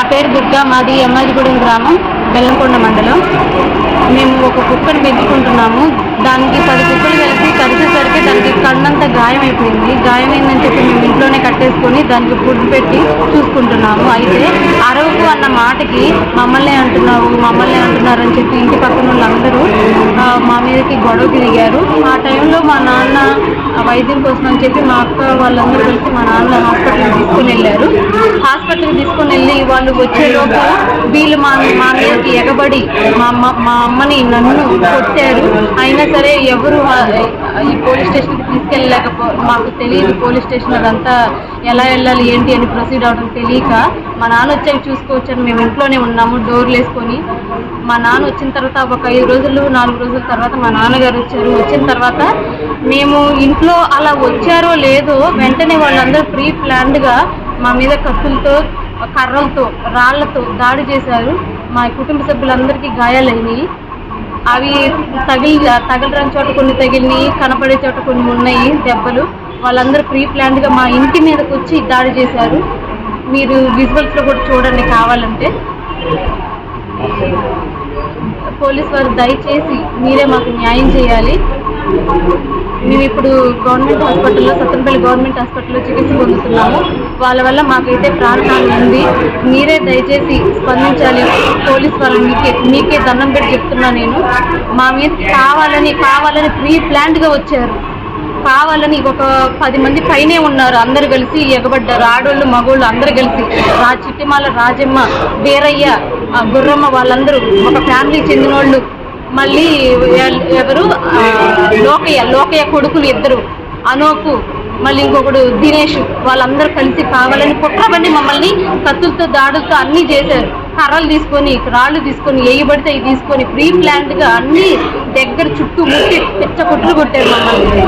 నా పేరు దుర్గా మాది ఎమ్మాజిగూడెం గ్రామం బెల్లంకొండ మండలం. మేము ఒక కుక్కను పెంచుకుంటున్నాము. దానికి పది కుక్కలు కలిసి కలిసేసరికి దానికి కన్నంతా గాయం అయిపోయింది గాయమైందని చెప్పి మేము ఇంట్లోనే కట్టేసుకొని దానికి ఫుడ్ పెట్టి చూసుకుంటున్నాము. అయితే అరవకు అన్న మాటకి మమ్మల్ని అంటున్నావు మమ్మల్ని అంటున్నారు అని చెప్పి ఇంటి పక్కన వాళ్ళందరూ మా మీదకి గొడవకి దిగారు ఆ టైంలో మా నాన్న వైద్యం కోసం అని చెప్పి మా అక్క వాళ్ళందరూ కలిసి మా నాన్న హాస్పిటల్కి తీసుకు వాళ్ళు వచ్చే లోపల వీళ్ళు మా మా మీదకి ఎగబడి మా అమ్మ మా అమ్మని నన్ను కొట్టారు. అయినా సరే ఎవరు ఈ పోలీస్ స్టేషన్కి తీసుకెళ్ళలేకపో మాకు తెలియదు పోలీస్ స్టేషన్ అదంతా ఎలా వెళ్ళాలి ఏంటి అని ప్రొసీడ్ అవడం తెలియక మా నాన్న వచ్చాక చూసుకోవచ్చని మేము ఇంట్లోనే ఉన్నాము డోర్లు వేసుకొని. మా నాన్న వచ్చిన తర్వాత ఒక ఐదు రోజులు నాలుగు రోజుల తర్వాత మా నాన్నగారు వచ్చారు. వచ్చిన తర్వాత మేము ఇంట్లో అలా వచ్చారో లేదో వెంటనే వాళ్ళందరూ ప్రీ ప్లాన్డ్గా మా మీద కత్తులతో కర్రలతో రాళ్ళతో దాడి చేశారు. మా కుటుంబ సభ్యులందరికీ గాయాలైనాయి. అవి తగిలి తగలరాని చోట కొన్ని తగిలినాయి కనపడే చోట కొన్ని ఉన్నాయి దెబ్బలు. వాళ్ళందరూ ప్రీ ప్లాన్డ్గా మా ఇంటి మీదకి వచ్చి దాడి చేశారు. మీరు విజువల్స్లో కూడా చూడండి కావాలంటే. పోలీస్ వారు దయచేసి మీరే మాకు న్యాయం చేయాలి. మేము ఇప్పుడు గవర్నమెంట్ హాస్పిటల్లో సత్తంపల్లి గవర్నమెంట్ హాస్పిటల్లో చికిత్స పొందుతున్నాము. వాళ్ళ వల్ల మాకైతే ప్రాణాలు ఉంది. మీరే దయచేసి స్పందించాలి. పోలీస్ వాళ్ళని మీకే మీకే దండం పెట్టి చెప్తున్నా నేను. మా మీద కావాలని కావాలని ప్రీ ప్లాన్డ్గా వచ్చారు. కావాలని ఒక పది మంది పైనే ఉన్నారు. అందరు కలిసి ఎగబడ్డారు. ఆడోళ్ళు మగోళ్ళు అందరు కలిసి. రా చిట్టిమాల రాజమ్మ వీరయ్య ఆ గుర్రమ్మ వాళ్ళందరూ ఒక ఫ్యామిలీకి చెందిన వాళ్ళు మళ్ళీ ఎవరు? లోకయ్య లోకయ్య కొడుకులు ఇద్దరు. అనోకు మళ్ళీ ఇంకొకడు దినేష్. వాళ్ళందరూ కలిసి కావాలని కుట్రబండి మమ్మల్ని కత్తులతో దాడులతో అన్నీ చేశారు. కర్రలు తీసుకొని రాళ్ళు తీసుకొని వేయబడితే అవి తీసుకొని ప్రీ ప్లాన్డ్గా అన్నీ దగ్గర చుట్టూ ముట్టి పిచ్చ కొట్టులు కొట్టారు మమ్మల్ని.